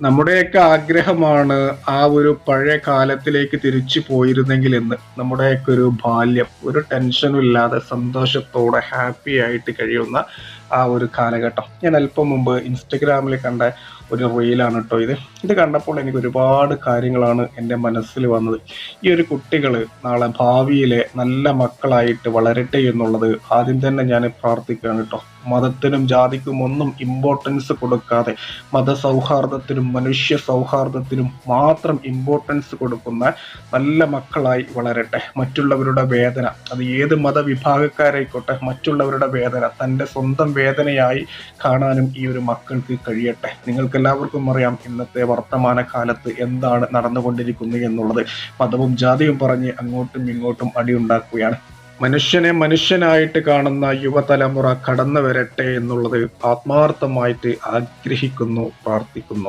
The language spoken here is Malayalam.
നമ്മുടെയൊക്കെ ആഗ്രഹമാണ് ആ ഒരു പഴയ കാലത്തിലേക്ക് തിരിച്ചു പോയിരുന്നെങ്കിൽ എന്ന്. നമ്മുടെയൊക്കെ ഒരു ബാല്യം ഒരു ടെൻഷനും ഇല്ലാതെ സന്തോഷത്തോടെ ഹാപ്പി ആയിട്ട് കഴിയുന്ന ആ ഒരു കാലഘട്ടം. ഞാൻ അല്പം മുമ്പ് ഇൻസ്റ്റഗ്രാമിൽ കണ്ട ഒരു റീലാണ് കേട്ടോ ഇത്. ഇത് കണ്ടപ്പോൾ എനിക്ക് ഒരുപാട് കാര്യങ്ങളാണ് എന്റെ മനസ്സിൽ വന്നത്. ഈ ഒരു കുട്ടികൾ നാളെ ഭാവിയിലെ നല്ല മക്കളായിട്ട് വളരട്ടെ എന്നുള്ളത് ആദ്യം തന്നെ ഞാൻ പ്രാർത്ഥിക്കുകയാണ് കേട്ടോ മതത്തിനും ജാതിക്കും ഒന്നും ഇമ്പോർട്ടൻസ് കൊടുക്കാതെ മതസൗഹാർദ്ദത്തിനും മനുഷ്യ സൗഹാർദ്ദത്തിനും മാത്രം ഇമ്പോർട്ടൻസ് കൊടുക്കുന്ന നല്ല മക്കളായി വളരട്ടെ. മറ്റുള്ളവരുടെ വേദന അത് ഏത് മതവിഭാഗക്കാരായിക്കോട്ടെ മറ്റുള്ളവരുടെ വേദന തന്റെ സ്വന്തം വേദനയായി കാണാനും ഈ ഒരു മക്കൾക്ക് കഴിയട്ടെ. നിങ്ങൾക്ക് എല്ലാവർക്കും അറിയാം ഇന്നത്തെ വർത്തമാന കാലത്ത് എന്താണ് നടന്നുകൊണ്ടിരിക്കുന്നത് എന്നുള്ളത്. മതവും ജാതിയും പറഞ്ഞ് അങ്ങോട്ടും ഇങ്ങോട്ടും അടിയുണ്ടാക്കുകയാണ്. മനുഷ്യനെ മനുഷ്യനായിട്ട് കാണുന്ന യുവതലമുറ കടന്നു വരട്ടെ എന്നുള്ളത് ആത്മാർത്ഥമായിട്ട് ആഗ്രഹിക്കുന്നു പ്രാർത്ഥിക്കുന്നു.